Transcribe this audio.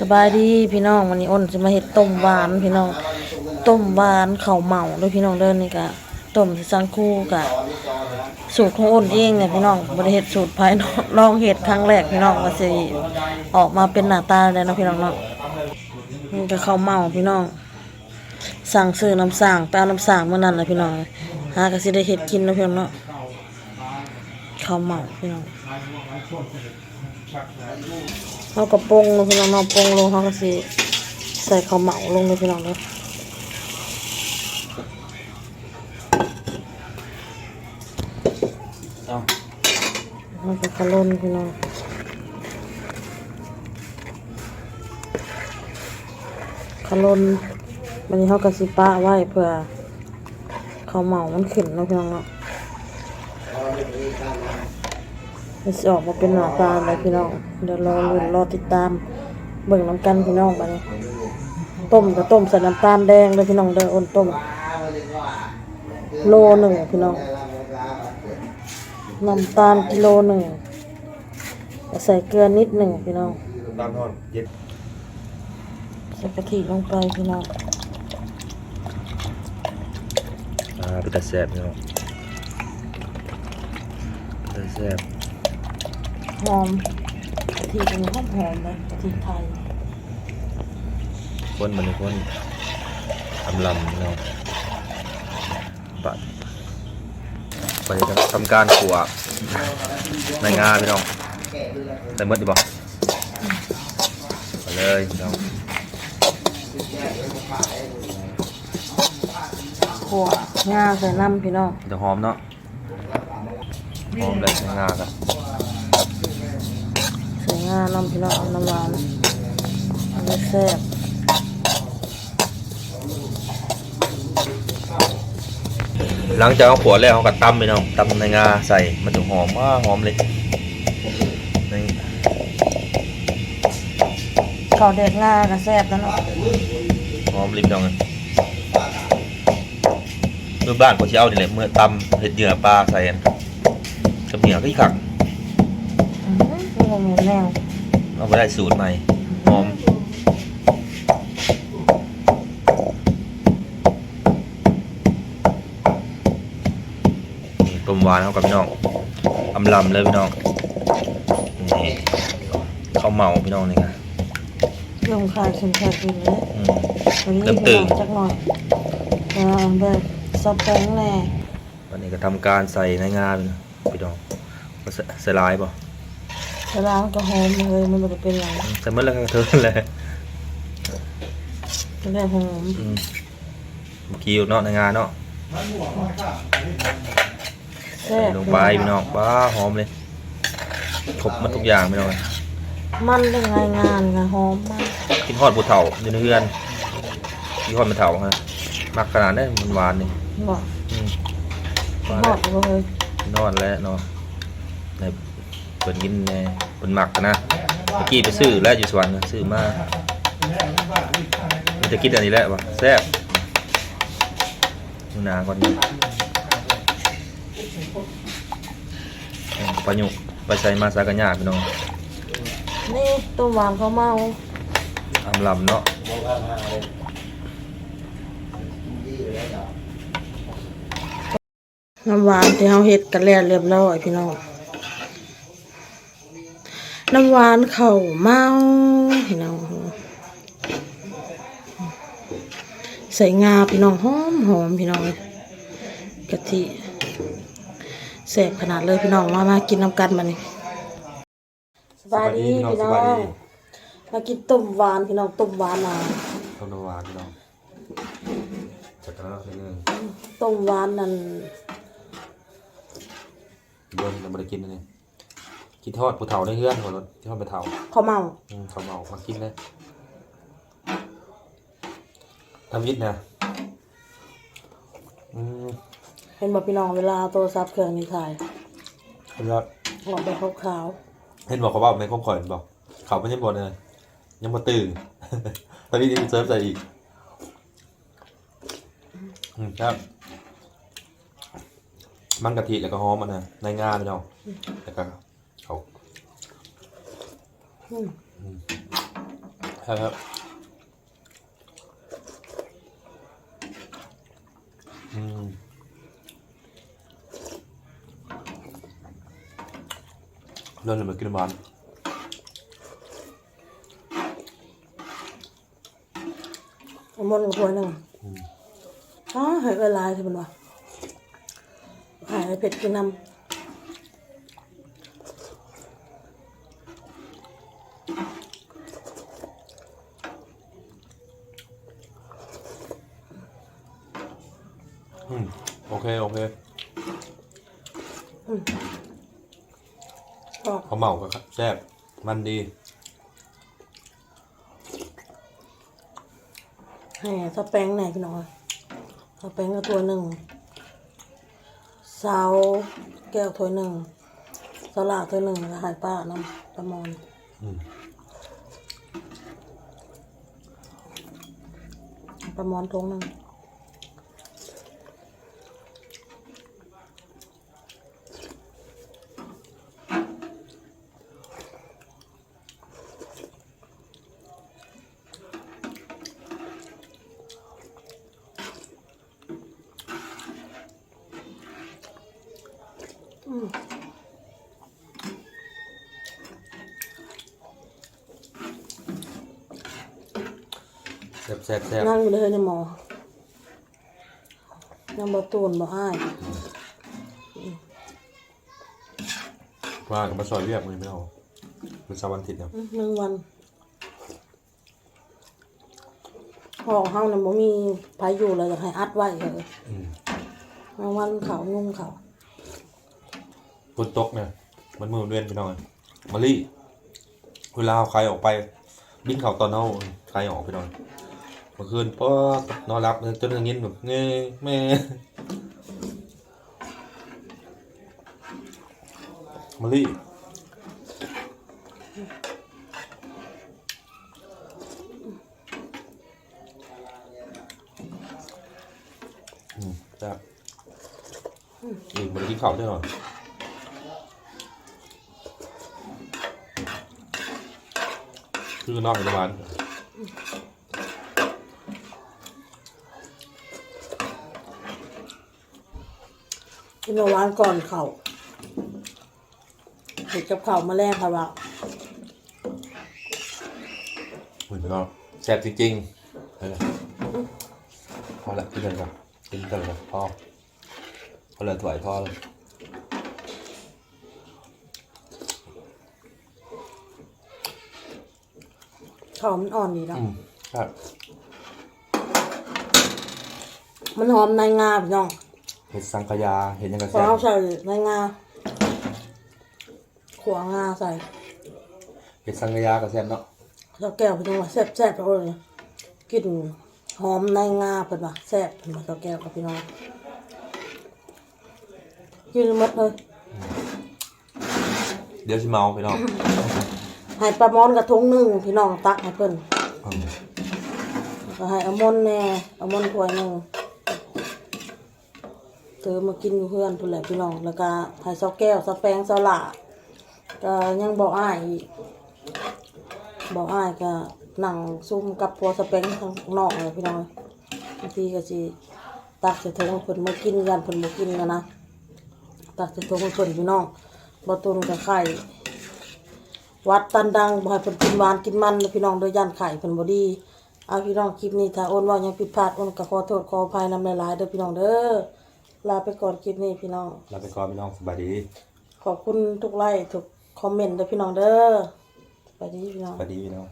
สบายดีพี่น้องวันนี้อ้นจะมาเฮ็ดต้มหวานพี่น้องต้มหวานเข้าเหมาด้วยพี่น้องเด้อนี่กะต้มสังคู่กะสูตรของอ้นเองเนี่ยพี่น้องบ่ได้เฮ็ดสูตรภายนอกลองเฮ็ดครั้งแรกพี่น้องว่าสิออกมาเป็นหน้าตาได้เนะพี่น้องเนาะนี่ก็ข้าเหมาพี่น้อง สั่งซื้อน้ำสั่งไปเอาน้ำสั่งเมื่อนั้นน่ะพี่น้องหาก็สิได้เฮ็ดกินนะพี่น้องเนาะข้าเหมาพี่น้อง เขากระปรุงลงพี่น้องเนาะปรุงลงเขาก็สิใส่ข้าวเหมาลงเลยพี่น้องเนาะมันก็ขลุ่นพี่น้องขลุ่นวันนี้เขาก็สิป้าไว้เพื่อข้าวเหมามันขึ้นเนาะพี่น้องเนาะ มันจะออกมาเป็นหน้าตาเลยพี่น้องเดี๋ยวรอลุ้นรอติดตาม เบิ่งน้ำกันพี่น้องไปต้มก็ต้มใส่น้ำตาลแดงเลยพี่น้องเด้ออ้นต้มโลหนึ่งพี่น้องน้ำตาลกิโลหนึ่งใส่เกลือนิดหนึ่งพี่น้องตามทอดเย็ดใส่กะทิลงไปพี่น้องอ่าเป็นตาแซ่บเนาะเป็นตาแซ่บ หอมกะทิเป็นหอมหอมเลยกะทิไทยคนมันคนทำลำเนาะปัดไปทำการขัวในงาพี่น้องได้หมดดีบ่ไปเลยพี่น้องขั่วงาใส่น้ำพี่น้องจะหอมเนาะหอมเลยในงากันใส่ งาน้ำพี่น้องน้ำหวานอันนี้แซ่บหลังจากเอาขัวแล้วเขาก็ตำพี่น้องตำในงาใส่มันจะหอมมากหอมเลยนี่ข้าวเด็ดงาก็แซ่บแล้วเนาะหอมริมดองกันเมื่อบ้านผมจะเอานี่แหละเมื่อตำเห็ดเหยื่อปลาใส่กันกับเหนียวที่ขักอื มนี่ก็เหม็นแนวเอาไปได้สูตรใหม่หอมนี่ต้มหวานเข้ากับพี่น้องอำลำเลยพี่น้องนี่ข้าวเมาพี่น้องนี่ค่ะเริ่มคลายเข็มขัดอยู่เลยอืม วันนี้เริ่มตื่น จักหน่อยอ่าแบบซอฟต์แป้งแน่วันนี้ก็ทำการใส่ในงานพี่น้องก็ใส่ใส่ลายป่ะ เวลามันก็หอมเลยมันบ่ได้เป็นอย่างใส่เมื่อแล้วก็เทินเลยมันได้หอมอืมเมื่อกี้อยู่เนาะในงานเนาะแซ่ใส่บลงไปพี่น้องว้าหอมเลยครบหมันทุกอย่างพี่น้องมันได้งานงานค่ะหอมมากกินทอดบูเถาอยู่ในเรือนกินทอดบูเถาฮะมักขนาดนั้นมันหวานนี่บอกอืมหวานหอแล้มวเลยนอนแล้วเนาะ ในเปิดกินในเปิดหมักนะเมื่อกี้ไปซื้อแล้วอยู่สวรรค์นะซื้อมามันจะกินอันนี้แหละวะแซ่บดูหนาก่อนนี่ปลาหยุกไปใส่มาสากันยากพี่น้องนี่ต้มหวานข้าวเมาทำลำเนาะน้ำหวานที่เราเฮ็ดกันแล้วเรียบร้อยพี่น้อง น้ำหวานข้าวเมาพี่น้องใส่งาพี่น้องหอมหอมพี่น้องกะทิแซ่บขนาดเลยพี่น้องมามากินน้ำกันมานี่สบายดีพี่น้องมากินต้มหวานพี่น้องต้มหวานน่ะต้มน้ำหวานพี่น้องจัดกันแล้วทีนึงต้มหวานนั่นโดนจะมาได้กินอันนี่ กินทอดปูเถาในเฮือนหัวรถที่ทอดปูเถาข้าวเมาอืมเขาวเมามากินเลยทำยิดนะอืมเห็นบอกพี่น้องเวลาโทรศัพท์เครื่องนี้ถ่ายเห็นว่าออกไปขาวเห็นบอกเขาว่าไม่ครบข่อยเห็นบอกเขาไม่ใช่บอลเลยยังมาตื่น ตอนนี้ยังเซิร์ฟใส่อีกอืมครับ มันกะทิแล้วก็หอมมันนะในงาพี่น้องแล้วก็ เขาๆอืมครับครับอืมเริ่มเลยมากินบ้านเอาหมดกับถ้วยหนึ่งอ๋อใหายเวลายใช่ไหมวะใหายเผ็ดกินน้ อืมโอเค โอเคำก็เขาเมาก็แซ่บมันดี ให้สแปงไหนพี่น้องสแปงก็ตัวหนึ่งสาวแก้วถ้วยหนึ่งสลากถ้วยหนึ่งแล้วใหายป้าน้ำประมอนอืมประมอนทงหนึ่ง แซ่บแซ่บแซ่บนั่งอยู่เลยในหมอยังบ่ตูนบ่อ้ายว่ากับมาซอยเรียกมือไม่เอาเป็นสาวันอาทิตย์เนี่ยอื้อหนึ่งวันห้องเฮาเนี่ยบ่มีไผอยู่เลยอยากให้อัดไว้เลยอืมบางวันเขางุ่งเขา ฝนตกเนี่ยมันมือเวียนไปหน่อยมาลี่เวลาเอาใครออกไปบินเข่าตอนเอาใครออกไปหน่อยเมื่อคืนป๊อนอนรับจนเงี้ยแบบเงี้ยแม่มาลี่อืมจ้าอีกมันกินข้าวได้หรอ คือนอกจากบ้านกินเอาหวานก่อนเขาเห็ดกับเขาวมาแลกค่ะว่าเหมือนกันแซ่บจริงๆเออพอละกินเลยครับกินกันเลยพอพอเลยถวายพอเลย เขาวมันอ่อนดีเนาะอืมครับ มันหอมในงาพี่น้องเห็ดสังขยาเห็ดยังกระพอแซ่บเอาใส่ในงาขวางาใส่เห็ดสังขยากระแซ่บเนาะแล้วแก้วพี่น้องว่าแซ่บแซ่บๆเลยกลิ่นหอมในงาเพิ่นว่าแซ่บเพิ่นว่าแล้วแก้วกับพี่น้องกินหมดเลย เดี๋ยวสิเมาไปน้อง ให้ปลาหมอนกระทงหนึ่งพี่น้องตักให้เพิ่นอืมแล้วก็ให้เอามนแหน่เอามนถ้วยหนึ่งเธอมากินอยู่เพื่อนพุ่นแหละพี่น้องแล้วก็ให้เซาแก้วเซาแปงเซาหล่าก็ยังบอกอ้ายอีกบอกอ้ายก็นั่งซุ่มกับพัวสเปงข้างนอกเลยพี่น้องบางทีก็สิตักใส่ถุงให้เพิ่นมากินกันเพิ่นบ่กินกันนะตักใส่ถุงให้เพิ่นพี่น้องบ่ตุนกับไข่ วัดตันดังบ่ให้เพิ่นกินหวานกินมันเลยพี่น้องโดยย่านไข่เพิ่นบ่ดีเอาพี่น้องคลิปนี้ถ้าโอนว่ายังผิดพลาดโอนก็ขอโทษขออภัยนำหลายๆเด้อพี่น้องเด้อลาไปก่อนคลิปนี้พี่น้อง ลาไปก่อนพี่น้องสบายดีขอบคุณทุกไลค์ทุกคอมเมนต์เด้อพี่น้องเด้อสวัสดีพี่น้อง สบายดีพี่น้อง